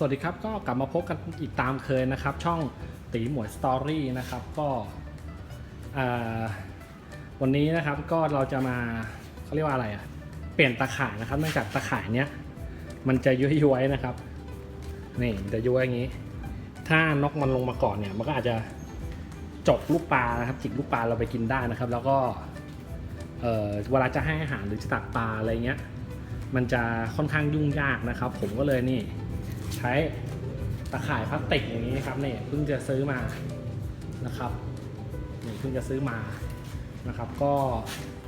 สวัสดีครับก็กลับมาพบกันอีกตามเคยนะครับ ช่องตีหมวยสตอรี่นะครับก็วันนี้นะครับก็เราจะมาเขาเรียกว่าอะไรอะเปลี่ยนตะข่ายนะครับเนื่องจากตะข่ายเนี้ยมันจะย้วยๆนะครับนี่มันจะย้วยอย่างนี้ ถ้านกมันลงมาก่อนเนี่ยมันก็อาจจะจกลูกปลานะครับจิกลูกปลาเราไปกินได้นะครับ แล้วก็เวลาจะให้อาหารหรือจะตักปลาอะไรเงี้ยมันจะค่อนข้างยุ่งยากนะครับ ผมก็เลยนี่ ใช้ตะข่ายพลาสติกอย่างนี้ครับเนี่ยเพิ่งจะซื้อมานะครับเนี่ยเพิ่งจะซื้อมานะครับ ก็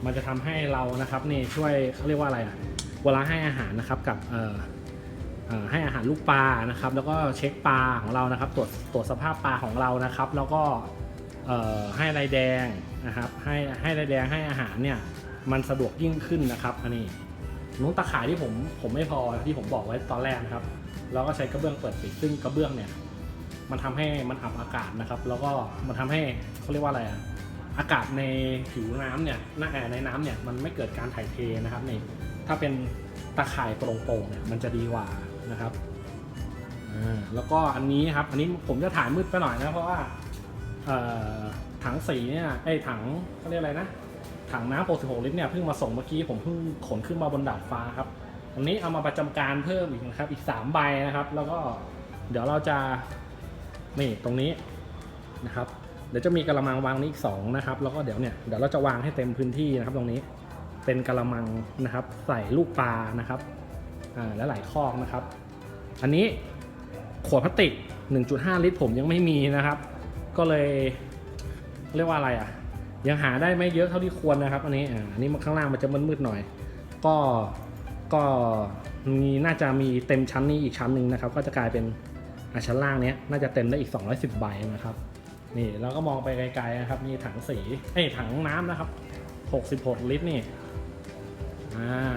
มันจะทำให้เรานะครับนี่ช่วยเขาเรียกว่าอะไรอะเวลาให้อาหารนะครับกับเอ่อให้อาหารลูกปลานะครับ แล้วก็เช็คปลาของเรานะครับ ตรวจตรวจสภาพปลาของเรานะครับ แล้วก็เอ่อให้ไรแดงนะครับ ให้ให้ไรแดงให้อาหารเนี่ยมันสะดวกยิ่งขึ้นนะครับ อันนี้นุ้งตะข่ายที่ผมผมไม่พอที่ผมบอกไว้ตอนแรกนะครับ เราก็ใช้กระเบื้องเปิดปิด ซึ่งกระเบื้องเนี่ยมันทำให้มันอับอากาศนะครับ แล้วก็มันทำให้เขาเรียกว่าอะไรอะอากาศในผิวน้ำเนี่ยหน้าแอร์ในน้ำเนี่ยมันไม่เกิดการถ่ายเทนะครับนี่ถ้าเป็นตะข่ายโปร่งๆเนี่ยมันจะดีกว่านะครับแล้วก็อันนี้ครับอันนี้ผมจะถ่ายมืดไปหน่อยนะเพราะว่าถังสีเนี่ยไอ้ถังเขาเรียกอะไรนะถังน้ำ66ลิตรเนี่ยเพิ่งมาส่งเมื่อกี้ผมเพิ่งขนขึ้นมาบนดาดฟ้าครับ อันนี้เอามาประจำการเพิ่มอีกนะครับ อีก 3 ใบนะครับ แล้วก็เดี๋ยวเราจะนี่ตรงนี้นะครับ เดี๋ยวจะมีกระมังวางนี้อีก2นะครับ แล้วก็เดี๋ยวเนี่ยเดี๋ยวเราจะวางให้เต็มพื้นที่นะครับ ตรงนี้เป็นกระมังนะครับ ใส่ลูกปลานะครับอ่าและหลายคอกนะครับ อันนี้ขวดพลาสติก 1.5 ลิตรผมยังไม่มีนะครับ ก็เลยเรียกว่าอะไรอะ ยังหาได้ไม่เยอะเท่าที่ควรนะครับ อันนี้อ่าอันนี้ข้างล่างมันจะมืดๆหน่อย ก็ ก็มีน่าจะมีเต็มชั้นนี้อีกชั้นหนึ่งนะครับ ก็จะกลายเป็นชั้นล่างเนี้ยน่าจะเต็มได้อีก 210 ใบนะครับ นี่แล้วก็มองไปไกลๆนะครับมีถังสีเอ้ถังน้ำนะครับ 66 ลิตรนี่อ่า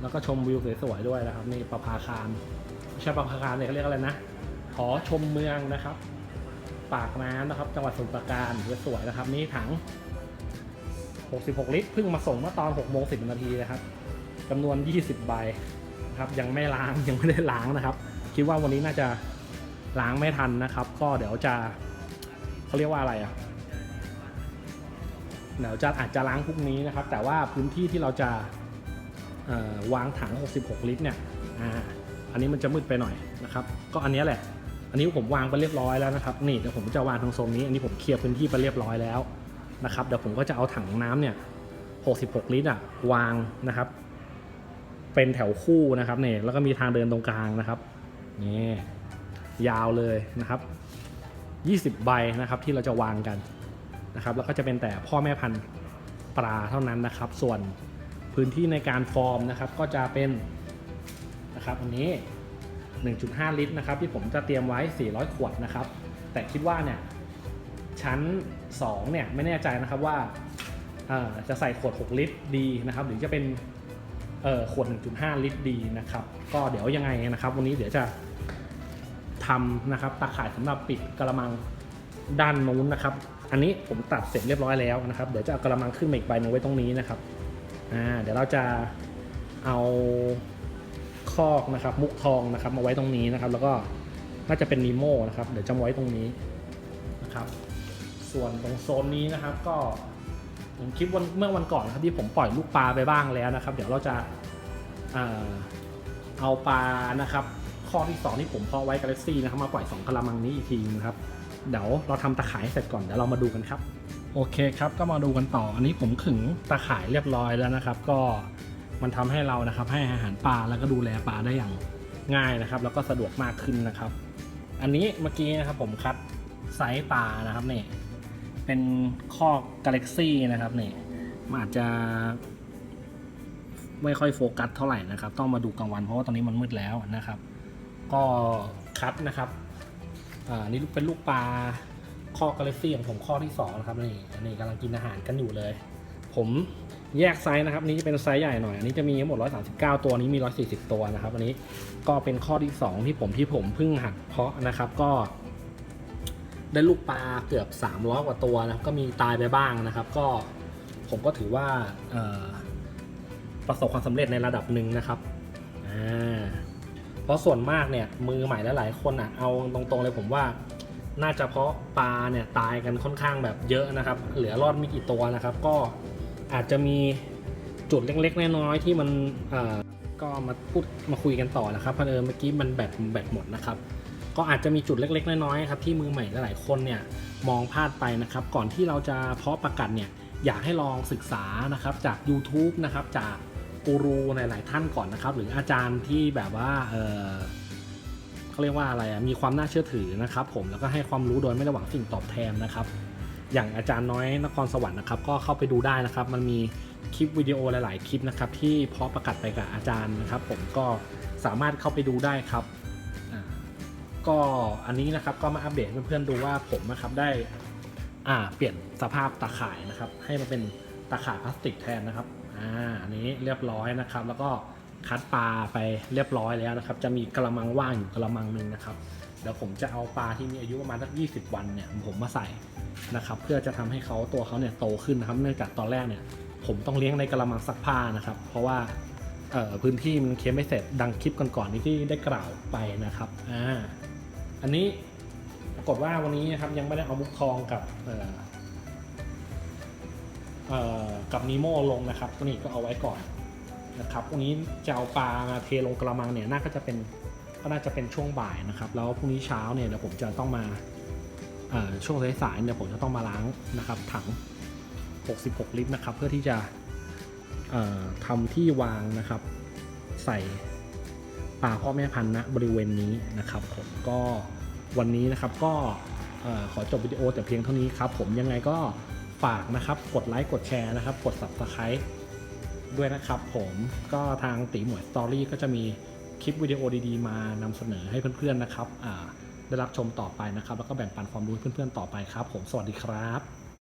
แล้วก็ชมวิวสวยๆด้วยนะครับนี่ประภาคารไม่ใช่ประภาคารเนี่ยเขาเรียกอะไรนะหอชมเมืองนะครับ ปากน้ำนะครับ จังหวัดสมุทรปราการสวยๆนะครับ นี่ถัง 66 ลิตรเพิ่งมาส่งเมื่อตอน6โมง10นาทีนะครับ จำนวน 20 ใบนะครับยังไม่ล้างยังไม่ได้ล้างนะครับ คิดว่าวันนี้น่าจะล้างไม่ทันนะครับ ก็เดี๋ยวจะเขาเรียกว่าอะไรอะเดี๋ยวจะอาจจะล้างพรุ่งนี้นะครับ แต่ว่าพื้นที่ที่เราจะวางถัง 66 ลิตรเนี่ยอ่าอันนี้มันจะมืดไปหน่อยนะครับ ก็อันนี้แหละ อันนี้ผมวางไปเรียบร้อยแล้วนะครับ นี่เดี๋ยวผมจะวางทางโซนนี้ อันนี้ผมเคลียร์พื้นที่ไปเรียบร้อยแล้วนะครับ เดี๋ยวผมก็จะเอาถังน้ำเนี่ย 66 ลิตรอะวางนะครับ เป็นแถวคู่นะครับเนี่ยแล้วก็มีทางเดินตรงกลางนะครับนี่ยาวเลยนะครับ 20 ใบนะครับที่เราจะวางกันนะครับแล้วก็จะเป็นแต่พ่อแม่พันธุ์ปลาเท่านั้นนะครับ ส่วนพื้นที่ในการฟอร์มนะครับก็จะเป็นนะครับอันนี้ 1.5 ลิตรนะครับที่ผมจะเตรียมไว้ 400 ขวดนะครับ แต่คิดว่าเนี่ยชั้น 2 เนี่ยไม่แน่ใจนะครับว่าจะใส่ขวด 6 ลิตรดีนะครับ หรือจะเป็น ขวด 1.5 ลิตรดีนะครับ ก็เดี๋ยวยังไงนะครับ วันนี้เดี๋ยวจะทำนะครับตาข่ายสำหรับปิดกระมังด้านนู้นนะครับ อันนี้ผมตัดเสร็จเรียบร้อยแล้วนะครับ เดี๋ยวจะเอากระมังขึ้นมาอีกใบนึงไว้ตรงนี้นะครับอ่าเดี๋ยวเราจะเอาคอกนะครับมุกทองนะครับมาไว้ตรงนี้นะครับ แล้วก็น่าจะเป็นนีโมนะครับ เดี๋ยวจะมาไว้ตรงนี้นะครับ ส่วนตรงโซนนี้นะครับก็ ผมคลิปวันเมื่อวันก่อนครับที่ผมปล่อยลูกปลาไปบ้างแล้วนะครับ เดี๋ยวเราจะเอาปลานะครับข้อที่สองที่ผมเพาะไว้กาแล็กซี่นะครับมาปล่อยสองกะละมังนี้อีกทีนะครับเดี๋ยวเราทำตะข่ายเสร็จก่อนเดี๋ยวเรามาดูกันครับ โอเคครับก็มาดูกันต่ออันนี้ผมขึงตะข่ายเรียบร้อยแล้วนะครับ ก็มันทำให้เรานะครับ ให้อาหารปลาแล้วก็ดูแลปลาได้อย่างง่ายนะครับ แล้วก็สะดวกมากขึ้นนะครับ อันนี้เมื่อกี้นะครับผมคัดไซส์ปลานะครับเนี่ย เป็นข้อกาแล็กซี่นะครับเนี่ยมันอาจจะไม่ค่อยโฟกัสเท่าไหร่นะครับ ต้องมาดูกลางวันเพราะว่าตอนนี้มันมืดแล้วนะครับ ก็คัดนะครับอ่านี่เป็นลูกปลาข้อกาแล็กซี่ของผมข้อที่2นะครับนี่อันนี้กำลังกินอาหารกันอยู่เลย ผมแยกไซส์นะครับนี้จะเป็นไซส์ใหญ่หน่อย อันนี้จะมีทั้งหมด 139 ตัวอันนี้มี 140 ตัวนะครับ อันนี้ก็เป็นข้อที่ 2 ที่ผมที่ผมเพิ่งหัดเพาะนะครับ ก็ ได้ลูกปลาเกือบ 300 กว่าตัวนะครับก็มีตายไปบ้างนะครับ ก็ผมก็ถือว่าประสบความสำเร็จในระดับหนึ่งนะครับเพราะส่วนมากเนี่ยมือใหม่และหลายคนอะเอาตรงๆเลยผมว่าน่าจะเพราะปลาเนี่ยตายกันค่อนข้างแบบเยอะนะครับ เหลือรอดไม่กี่ตัวนะครับ ก็อาจจะมีจุดเล็กๆน้อยๆที่มันก็มาพูดมาคุยกันต่อนะครับเพราะเออเมื่อกี้มันแบตแบตหมดนะครับ ก็อาจจะมีจุดเล็ก ๆ น้อยๆครับที่มือใหม่หลายๆคนเนี่ยมองพลาดไปนะครับ ก่อนที่เราจะเพาะประกัดเนี่ยอยากให้ลองศึกษานะครับจาก YouTube นะครับจากกูรูหลาย ๆ ท่านก่อนนะครับ หรืออาจารย์ที่แบบว่าเออเขาเรียกว่าอะไรอะมีความน่าเชื่อถือนะครับ ผมแล้วก็ให้ความรู้โดยไม่ได้หวังสิ่งตอบแทนนะครับ อย่างอาจารย์น้อยนครสวรรค์นะครับ ก็เข้าไปดูได้นะครับ มันมีคลิปวิดีโอหลาย ๆ คลิปนะครับที่เพาะประกัดไปกับอาจารย์นะครับ ผมก็สามารถเข้าไปดูได้ครับ ก็อันนี้นะครับก็มาอัปเดตเพื่อนๆดูว่าผมนะครับได้อ่าเปลี่ยนสภาพตาข่ายนะครับ ให้มันเป็นตาข่ายพลาสติกแทนนะครับอ่าอันนี้เรียบร้อยนะครับ แล้วก็คัดปลาไปเรียบร้อยแล้วนะครับ จะมีกระมังว่างอยู่กระมังหนึ่งนะครับเดี๋ยวผมจะเอาปลาที่มีอายุประมาณสัก20 วันเนี่ยผมมาใส่นะครับ เพื่อจะทำให้เขาตัวเขาเนี่ยโตขึ้นนะครับ เนื่องจากตอนแรกเนี่ย ผมต้องเลี้ยงในกระมังซักผ้านะครับ เพราะว่าพื้นที่มันเคลียร์ไม่เสร็จดังคลิปก่อนๆนี้ที่ได้กล่าวไปนะครับอ่า อันนี้ปรากฏว่าวันนี้นะครับยังไม่ได้เอามุกทองกับกับนีโมลงนะครับตัวนี้ก็เอาไว้ก่อนนะครับพรุ่งนี้จะเอาปลามาเทลงกระมังเนี่ยน่าก็จะเป็นก็น่าจะเป็นช่วงบ่ายนะครับ แล้วพรุ่งนี้เช้าเนี่ยเดี๋ยวผมจะต้องมาช่วงสายๆเดี๋ยวผมจะต้องมาล้างนะครับ ถัง 66 ลิตรนะครับ เพื่อที่จะทำที่วางนะครับ ใส่ ปลาพ่อแม่พันธุ์ณบริเวณนี้นะครับผมก็วันนี้นะครับก็ขอจบวิดีโอแต่เพียงเท่านี้ครับผมยังไงก็ฝากนะครับกดไลค์กดแชร์นะครับ กด subscribe ด้วยนะครับผมก็ทางตีหมวยสตอรี่ก็จะมีคลิปวิดีโอดีๆ มานำเสนอให้เพื่อนๆนะครับได้รับชมต่อไปนะครับ แล้วก็แบ่งปันความรู้เพื่อนๆต่อไปครับ ผมสวัสดีครับ